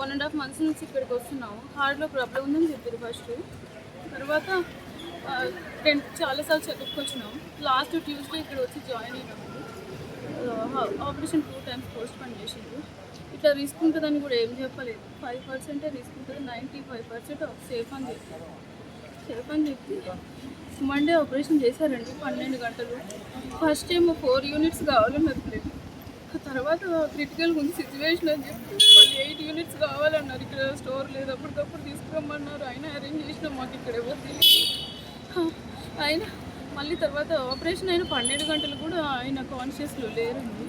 One and half months నుంచి ఇక్కడికి వస్తున్నాము. హార్ట్లో ప్రాబ్లం ఉందని చెప్పారు ఫస్ట్ తర్వాత టెన్ చాలాసార్లు చెకప్కి వచ్చినాము లాస్ట్ ట్యూస్డే ఇక్కడ వచ్చి జాయిన్ అయినాము ఆపరేషన్ టూ టైమ్స్ పోస్ట్ పని చేసిండ్రు. ఇట్లా రిస్క్ ఉంటుందని కూడా ఏం చెప్పలేదు. ఫైవ్ పర్సెంటే రిస్క్ ఉంటుంది నైంటీ ఫైవ్ పర్సెంట్ సేఫ్ అని చెప్పారు. సేఫ్ అని చెప్పి మండే ఆపరేషన్ చేశారండి పన్నెండు గంటలు. ఫస్ట్ ఏమో ఫోర్ యూనిట్స్ కావాలి చెప్పలేదు తర్వాత క్రిటికల్గా ఉంది సిచ్యువేషన్ అని చెప్పి వాళ్ళు ఎయిట్ యూనిట్స్ కావాలన్నారు. ఇక్కడ స్టోర్ లేదు అప్పటికప్పుడు తీసుకురమ్మన్నారు. అయినా అరేంజ్ చేసినాం మాకు ఇక్కడ ఎవరు తెలియదు. ఆయన మళ్ళీ తర్వాత ఆపరేషన్ అయిన పన్నెండు గంటలు కూడా ఆయన కాన్షియస్లో లేరండి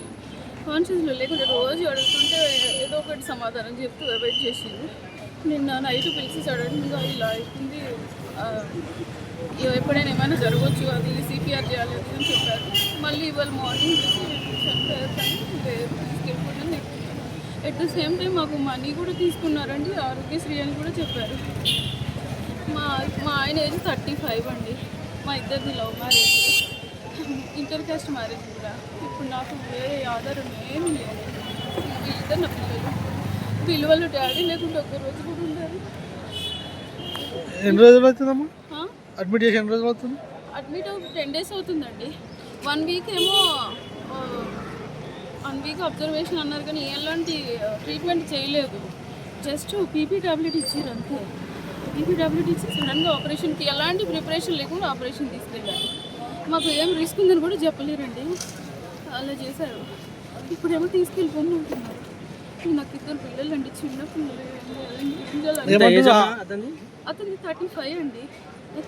కాన్షియస్లో లేకుండా రోజు అడుగుతుంటే ఏదో ఒకటి సమాధానం చెప్తూ వెయిట్ చేసింది నిన్న నైట్ పిలిచి సడన్గా ఇలా అవుతుంది. ఇక ఎప్పుడైనా ఏమైనా జరగవచ్చు అది సిపిఆర్ చేయాలి అని చెప్పారు. మళ్ళీ ఇవాళ మార్నింగ్ తీసుకెళ్ళిపోవడం ఎట్ ద సేమ్ టైం మాకు మనీ కూడా తీసుకున్నారండి. ఆరోగ్యశ్రీ అని కూడా చెప్పారు. మా మా ఆయన ఏజ్ థర్టీ ఫైవ్ అండి. మా ఇద్దరిది love marriage inter caste marriage కూడా. ఇప్పుడు నాకు వేరే ఆధారం ఏమీ లేదు. వీళ్ళిద్దరు నా పిల్లలు. పిల్లలు డాడీ లేకుండా ఒక్క రోజు కూడా ఉండాలి ఎన్ని రోజులు అవుతుందమ్మా? అడ్మిట్ చేసి ఎన్ని రోజులు అవుతుంది అడ్మిట్ టెన్ డేస్ అవుతుందండి. వన్ వీక్ ఏమో వన్ వీక్ అబ్జర్వేషన్ అన్నారు కానీ ఎలాంటి ట్రీట్మెంట్ చేయలేదు. జస్ట్ పీపీ టాబ్లెట్ ఇచ్చారు అంతే. పీపీ టాబ్లెట్ ఇచ్చి సడన్గా ఆపరేషన్కి ఎలాంటి ప్రిపరేషన్ లేకుండా ఆపరేషన్ తీసుకెళ్ళారు. మాకు ఏం రిస్క్ ఉందని కూడా చెప్పలేరండి. అలా చేశారు. ఇప్పుడేమో తీసుకెళ్ళిపోయి ఉంటున్నారు. నాకు ఇద్దరు పిల్లలు అండి చిన్న పిల్లలు? అతనికి థర్టీ ఫైవ్ అండి.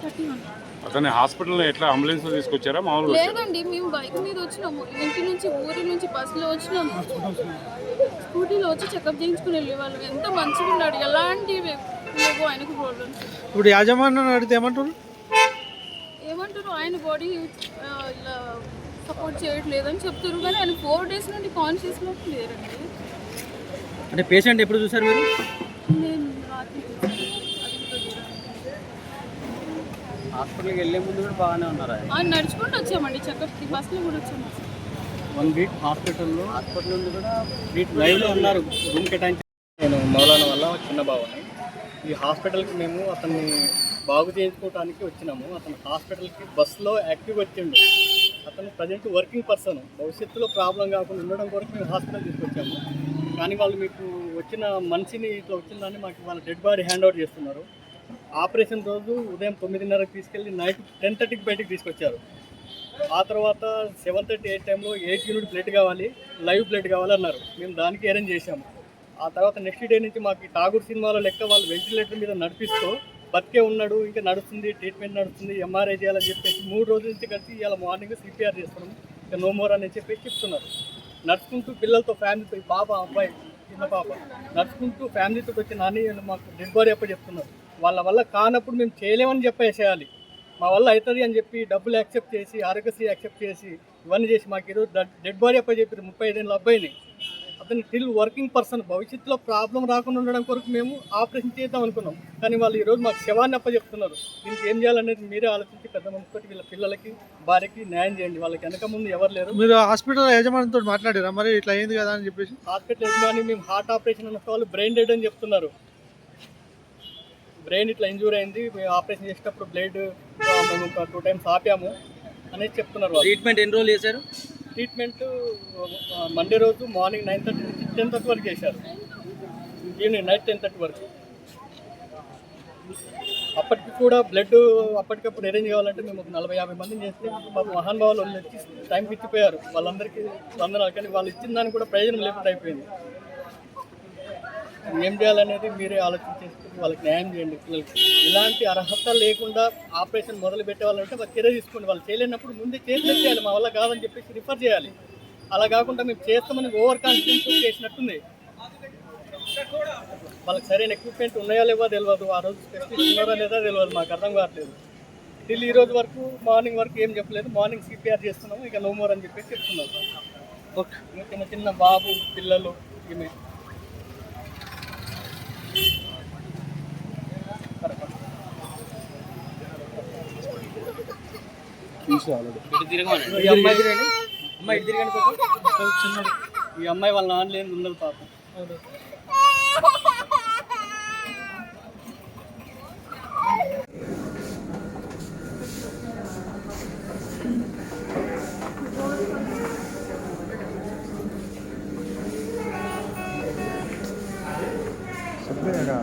థర్టీ వన్ అతన్ని హాస్పిటల్ ఎట్లా అంబులెన్స్లో తీసుకొచ్చారా? మామూలుగా లేదండి మేము బైక్ మీద వచ్చినాము. ఇంటి నుంచి ఊరి నుంచి బస్సులో వచ్చినాము. స్కూటీలో వచ్చి చెకప్ చేయించుకుని వెళ్ళే వాళ్ళు ఎంత మంచిగా ఉన్నాడు ఎలాంటి లేవు ఆయనకు ప్రాబ్లమ్స్ ఇప్పుడు యాజమాన్యం అడిగితే ఏమంటారు ఏమంటారు ఆయన బాడీ ఇలా సపోర్ట్ చేయట్లేదని చెప్తారు కానీ ఆయన ఫోర్ డేస్ నుండి కాన్షియస్లో లేరండి. అంటే పేషెంట్ ఎప్పుడు చూసారు మీరు నేను రాత్రి చూసాను. అది కూడా దూరం. హాస్పిటల్కి వెళ్ళే ముందు కూడా బాగానే ఉన్నారు నడుచుకుంటూ వచ్చామండి చెకప్కి బస్సులో కూడా వచ్చాము. వన్ వీక్ హాస్పిటల్లో. హాస్పిటల్ నుండి కూడా ట్రీట్ లైవ్లో ఉన్నారు రూమ్ కేటాయించి. నేను మౌలానా వల్ల చిన్న బావని ఈ హాస్పిటల్కి మేము అతన్ని బాగు చేయించుకోవడానికి వచ్చినాము. అతను హాస్పిటల్కి బస్సులో యాక్టివ్ వచ్చిండు. అతను ప్రజెంట్ వర్కింగ్ పర్సన్. భవిష్యత్తులో ప్రాబ్లం కాకుండా ఉండడం కొరకు మేము హాస్పిటల్ తీసుకొచ్చాము. కానీ వాళ్ళు మీకు వచ్చిన మనిషిని ఇట్లా వచ్చిందని మాకు వాళ్ళ డెడ్ బాడీ హ్యాండ్ ఓవర్ చేస్తున్నారు. ఆపరేషన్ రోజు ఉదయం తొమ్మిదిన్నరకు తీసుకెళ్ళి నైట్ టెన్ థర్టీకి బయటకు తీసుకొచ్చారు. ఆ తర్వాత సెవెన్ థర్టీ ఎయిట్ టైంలో ఎయిట్ యూనిట్ బ్లడ్ కావాలి లైవ్ బ్లడ్ కావాలి అన్నారు. మేము దానికి అరేంజ్ చేశాము. ఆ తర్వాత నెక్స్ట్ డే నుంచి మాకు ఠాగూర్ సినిమాలో లెక్క వాళ్ళు వెంటిలేటర్ మీద నడిపిస్తూ బతికే ఉన్నాడు ఇంకా నడుస్తుంది ట్రీట్మెంట్ నడుస్తుంది ఎంఆర్ఐ చేయాలని చెప్పేసి మూడు రోజుల నుంచి కలిసి ఇవాళ మార్నింగ్ సిపిఆర్ చేస్తున్నాం. ఇంకా నో మోర్ అని చెప్పేసి చెప్తున్నారు. నడుచుకుంటూ పిల్లలతో ఫ్యామిలీతో పాప అబ్బాయి చిన్న పాప నడుచుకుంటూ ఫ్యామిలీతో వచ్చి నాని మాకు డెడ్ బాడీ అప్ప చెప్తున్నారు. వాళ్ళ వల్ల కానప్పుడు మేము చేయలేమని చెప్పేసేయాలి. మా వల్ల అవుతుంది అని చెప్పి డబ్బులు యాక్సెప్ట్ చేసి ఆరోగ్యశ్రీ యాక్సెప్ట్ చేసి ఇవన్నీ చేసి మాకు ఈరోజు డెడ్ బాడీ అప్ప చెప్పారు ముప్పై ఐదేళ్ళ అబ్బాయిని. అతను స్టిల్ వర్కింగ్ పర్సన్. భవిష్యత్తులో ప్రాబ్లం రాకుండా ఉండడం కొరకు మేము ఆపరేషన్ చేద్దాం అనుకున్నాం. కానీ వాళ్ళు ఈరోజు మాకు శవాన్ని అప్ప చెప్తున్నారు దీనికి ఏం చేయాలనేది మీరే ఆలోచించి పెద్ద మనసుతోటి వీళ్ళ పిల్లలకి భార్యకి న్యాయం చేయండి. వాళ్ళకి వెనక ముందు ఎవరు లేరు. మీరు హాస్పిటల్ యాజమాన్యంతో మాట్లాడారా? మరి ఇట్లా అయింది కదా అని చెప్పేసి? హాస్పిటల్ యజమాని మేము హార్ట్ ఆపరేషన్ అన్న వాళ్ళు బ్రెయిన్ డెడ్ అని చెప్తున్నారు. బ్రెయిన్ ఇట్లా ఇంజూర్ అయింది మేము ఆపరేషన్ చేసేటప్పుడు బ్లడ్ మేము ఒక టూ టైమ్స్ ఆపాము అనేది చెప్తున్నారు వాళ్ళు. ట్రీట్మెంట్ ఎన్ని రోజులు చేశారు? ట్రీట్మెంట్ మండే రోజు మార్నింగ్ నైన్ థర్టీ నుంచి టెన్ థర్టీ వరకు చేశారు. ఈవినింగ్ నైట్ టెన్ థర్టీ వరకు. అప్పటికి కూడా బ్లడ్ అప్పటికప్పుడు అరేంజ్ కావాలంటే మేము ఒక నలభై యాభై మందిని చేస్తే పాప మహానుభావులు వాళ్ళు వచ్చి టైంకి ఇచ్చిపోయారు. వాళ్ళందరికీ వందనాలు. కానీ వాళ్ళు ఇచ్చిన దానికి కూడా ప్రయోజనం లేకుండా అయిపోయింది. ఏం చేయాలనేది మీరే ఆలోచించేసుకుని వాళ్ళకి న్యాయం చేయండి పిల్లలకి. ఇలాంటి అర్హత లేకుండా ఆపరేషన్ మొదలు పెట్టే వాళ్ళంటే వాళ్ళు చర్య తీసుకోండి. వాళ్ళు చేయలేనప్పుడు ముందే చేసి చేయాలి మా వల్ల కాదని చెప్పేసి రిఫర్ చేయాలి. అలా కాకుండా మేము చేస్తామని ఓవర్ కాన్ఫిడెన్స్ చేసినట్టుంది. వాళ్ళకి సరైన ఎక్విప్మెంట్ ఉన్నాయా లేవో తెలియదు ఆ రోజు స్పెషలిస్ట్ ఉన్నారా లేదా తెలియదు మాకు అర్థం కావట్లేదు. టిల్ ఈ రోజు వరకు మార్నింగ్ వరకు ఏం చెప్పలేదు. మార్నింగ్ సిపిఆర్ చేస్తున్నాము. ఇక నో మోర్ అని చెప్పేసి చెప్తున్నారు ఓకే చిన్న చిన్న బాబు పిల్లలు ఈమె తెలుసు ఈ అమ్మాయి వాళ్ళ నాన్న లేని ఉండదు పాపం చెప్పలేదా